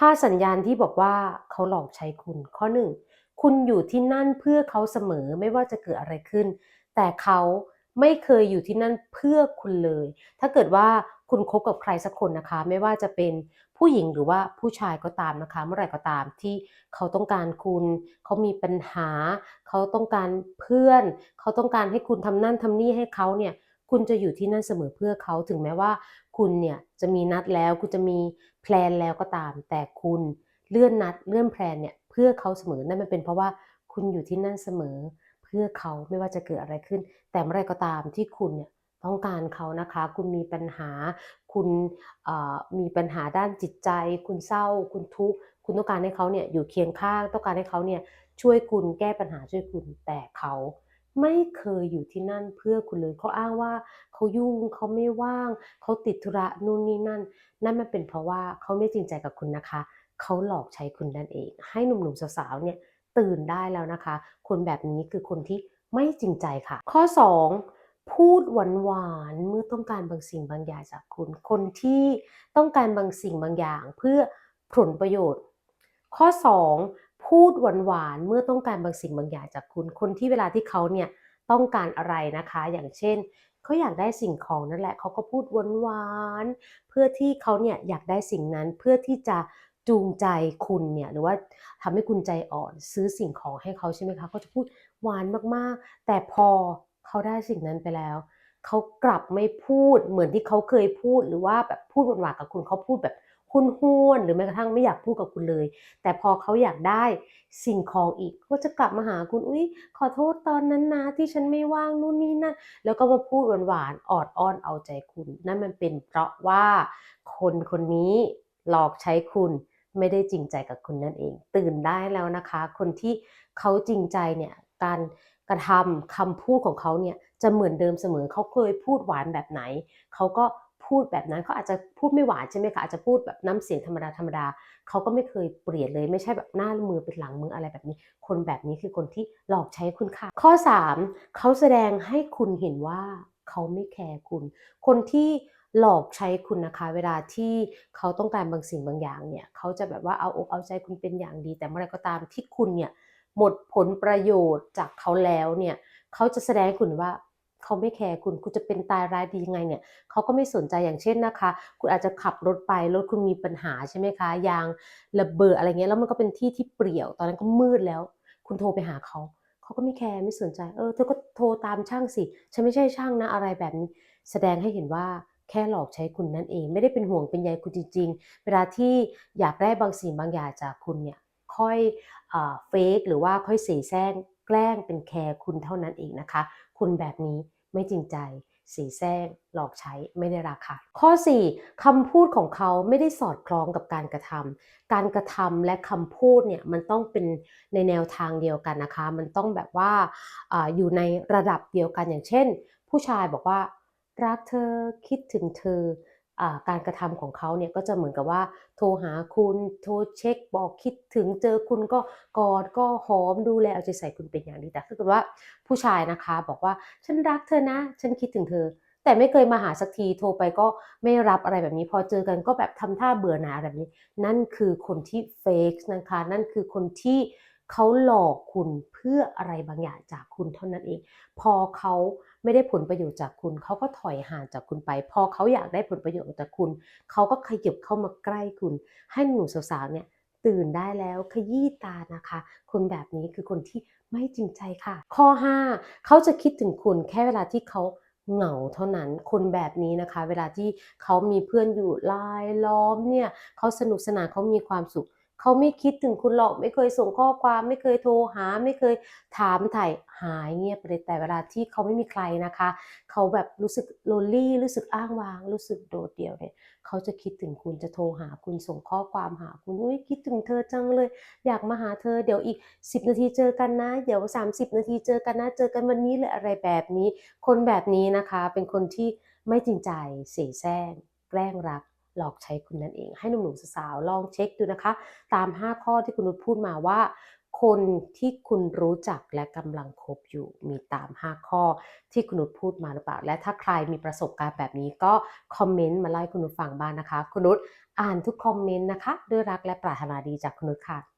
5สัญญาณที่บอกว่าเขาหลอกใช้คุณ ข้อ1คุณอยู่ที่นั่นเพื่อเขาเสมอไม่ว่าจะเกิดอะไรขึ้น แต่เขาไม่เคยอยู่ที่นั่นเพื่อคุณเลย ถ้าเกิดว่าคุณคบกับใครสักคนนะคะ ไม่ว่าจะเป็นผู้หญิงหรือว่าผู้ชายก็ตามนะคะ เมื่อไหร่ก็ตามที่เขาต้องการคุณ เขามีปัญหา เขาต้องการเพื่อน เขาต้องการให้คุณทำนั่นทำนี่ให้เขาเนี่ย คุณจะอยู่ที่นั่นเสมอเพื่อเขาถึงแม้ว่า คุณเนี่ยจะมีนัดแล้ว คุณจะมีแพลนแล้วก็ตาม แต่คุณเลื่อนนัดเลื่อนแพลนเนี่ยเพื่อเขาเสมอนั่นมันเป็นเพราะว่าคุณอยู่ที่นั่นเสมอ เพื่อเขาไม่ว่าจะเกิดอะไรขึ้น แต่เมื่อไรก็ตามที่คุณเนี่ยต้องการเขานะคะ คุณมีปัญหา คุณมีปัญหาด้านจิตใจ คุณเศร้า คุณทุกข์คุณต้องการให้เขาเนี่ยอยู่เคียงข้าง ต้องการให้เขาเนี่ยช่วยคุณแก้ปัญหาช่วยคุณแต่เขา ไม่เคยอยู่ที่นั่นเพื่อคุณเลยเขาอ้างว่าเขายุ่งเขาไม่ว่าง เขาติดธุระนู่นนี่นั่น นั่นมันเป็นเพราะว่าเขาไม่จริงใจกับคุณนะคะเขาหลอกใช้คุณนั่นเอง ให้หนุ่มๆสาวๆเนี่ยตื่นได้แล้วนะคะ คนแบบนี้คือคนที่ไม่จริงใจค่ะ ข้อ 2 พูดหวานๆเมื่อต้องการบางสิ่งบางอย่างจากคุณ คนที่ต้องการบางสิ่งบางอย่าง เพื่อผลประโยชน์ ข้อ 2 พูดหวานๆเมื่อต้องการบางสิ่งบางอย่างจากคุณ คนที่เวลาที่เขาเนี่ยต้องการอะไรนะคะ อย่างเช่นเขาอยากได้สิ่งของนั่นแหละเขาก็พูดหวานๆเพื่อที่เขาเนี่ยอยากได้สิ่งนั้นเพื่อที่จะจูงใจคุณเนี่ยหรือว่าทำให้คุณใจอ่อนซื้อสิ่งของให้เขาใช่ไหมคะเขาจะพูดหวานมากๆ แต่พอเขาได้สิ่งนั้นไปแล้ว เขากลับไม่พูดเหมือนที่เขาเคยพูดหรือว่าแบบพูดหวานๆกับคุณเขาพูดแบบ ห้วนหรือแม้กระทั่งไม่อยากพูดกับคุณเลย แต่พอเขาอยากได้สิ่งของอีกก็จะกลับมาหาคุณอุ๊ยขอโทษตอนนั้นนะที่ฉันไม่ว่างนู่นนี่นั่นแล้วก็มาพูดหวานๆออดอ้อนเอาใจคุณ นั่นมันเป็นเพราะว่าคนคนนี้หลอกใช้คุณไม่ได้จริงใจกับคุณนั่นเอง ตื่นได้แล้วนะคะ คนที่เขาจริงใจเนี่ยการกระทำคำพูดของเขาเนี่ยจะเหมือนเดิมเสมอเขาเคยพูดหวานแบบไหนเขาก็ พูดแบบนั้นเขาอาจจะพูดไม่หวานใช่ไหมคะอาจจะพูดแบบน้ำเสียงธรรมดาธรรมดาเขาก็ไม่เคยเปลี่ยนเลยไม่ใช่แบบหน้ามือเป็นหลังมืออะไรแบบนี้ คนแบบนี้คือคนที่หลอกใช้คุณค่ะ ข้อ 3เขาแสดงให้คุณเห็นว่าเขาไม่แคร์คุณ คนที่หลอกใช้คุณนะคะ เวลาที่เขาต้องการบางสิ่งบางอย่างเนี่ยเขาจะแบบว่าเอาอกเอาใจคุณเป็นอย่างดี แต่เมื่อไรก็ตามที่คุณเนี่ยหมดผลประโยชน์จากเขาแล้วเนี่ยเขาจะแสดงให้คุณว่า เขาไม่แคร์คุณคุณจะเป็นตายร้ายดียังไงเนี่ยเขาก็ไม่สนใจอย่างเช่นนะคะ คุณอาจจะขับรถไปรถคุณมีปัญหาใช่ไหมคะยางระเบิดอะไรเงี้ยแล้วมันก็เป็นที่ที่เปลี่ยว ตอนนั้นก็มืดแล้ว คุณโทรไปหาเขาเขาก็ไม่แคร์ไม่สนใจเออเธอก็โทรตามช่างสิฉันไม่ใช่ช่างนะอะไรแบบนี้ แสดงให้เห็นว่าแค่หลอกใช้คุณนั่นเอง ไม่ได้เป็นห่วงเป็นใยคุณจริง ๆ เวลาที่อยากได้บางสิ่งบางอย่างจากคุณเนี่ยค่อยเฟกหรือว่าค่อยเสแสร้งแกล้งเป็นแคร์คุณเท่านั้นเองนะคะ คุณแบบนี้ไม่จริงใจ สีแซงหลอกใช้ไม่ได้ราคาข้อ 4คำพูดของเขาไม่ได้สอดคล้องกับการกระทำการกระทำและคำพูดเนี่ยมันต้องเป็นในแนวทางเดียวกันนะคะ มันต้องแบบว่าออยู่ในระดับเดียวกันอย่างเช่น ผู้ชายบอกว่ารักเธอคิดถึงเธอ การกระทำของเขาเนี่ยก็จะเหมือนกับว่า โทรหาคุณโทรเช็คบอกคิดถึงเจอคุณก็กอดก็หอมดูแลเอาใจใส่คุณเป็นอย่างดีแต่ถ้าเกิดว่าผู้ชายนะคะบอกว่าฉันรักเธอนะ ฉันคิดถึงเธอ แต่ไม่เคยมาหาสักทีโทรไปก็ไม่รับอะไรแบบนี้พอเจอกันก็แบบทำท่าเบื่อหน่ายแบบนี้ นั่นคือคนที่เฟกนะคะนั่นคือคนที่ เขาหลอกคุณเพื่ออะไรบางอย่างจากคุณเท่านั้นเอง พอเขาไม่ได้ผลประโยชน์จากคุณ เขาก็ถอยห่างจากคุณไป พอเขาอยากได้ผลประโยชน์จากคุณ เขาก็ขยับเข้ามาใกล้คุณ ให้หนุ่มสาวๆเนี่ยตื่นได้แล้วขยี้ตานะคะ คนแบบนี้คือคนที่ไม่จริงใจค่ะ ข้อ 5 เขาจะคิดถึงคุณแค่เวลาที่เขาเหงาเท่านั้นคนแบบนี้นะคะ เวลาที่เขามีเพื่อนอยู่ลายล้อมเนี่ยเขาสนุกสนานเขามีความสุข เขาไม่คิดถึงคุณหรอกไม่เคยส่งข้อความ ไม่เคยโทรหา ไม่เคยถามถ่ายหายเงียบไปเลยแต่เวลาที่เขาไม่มีใครนะคะ เขาแบบรู้สึกโลลี่รู้สึกอ้างว้าง รู้สึกโดดเดี่ยวเนี่ยเขาจะคิดถึงคุณจะโทรหาคุณส่งข้อความหาคุณอุ้ยคิดถึงเธอจังเลย อยากมาหาเธอเดี๋ยวอีก 10 นาทีเจอกันนะ เดี๋ยว 30 นาทีเจอกันนะเจอกันวันนี้เลยอะไรแบบนี้ คนแบบนี้นะคะ เป็นคนที่ไม่จริงใจเสแสร้งแกล้งรัก หลอกใช้คุณนั่นเอง ให้หนุ่มๆสาวๆลองเช็คดูนะคะ ตาม 5 ข้อที่คุณนุชพูดมาว่า คนที่คุณรู้จักและกำลังคบอยู่มีตาม 5 ข้อที่คุณนุชพูดมาหรือเปล่า และถ้าใครมีประสบการณ์แบบนี้ก็คอมเมนต์มาไล่คุณนุชฟังบ้างนะคะ คุณนุชอ่านทุกคอมเมนต์นะคะ ด้วยรักและปรารถนาดีจากคุณนุชค่ะ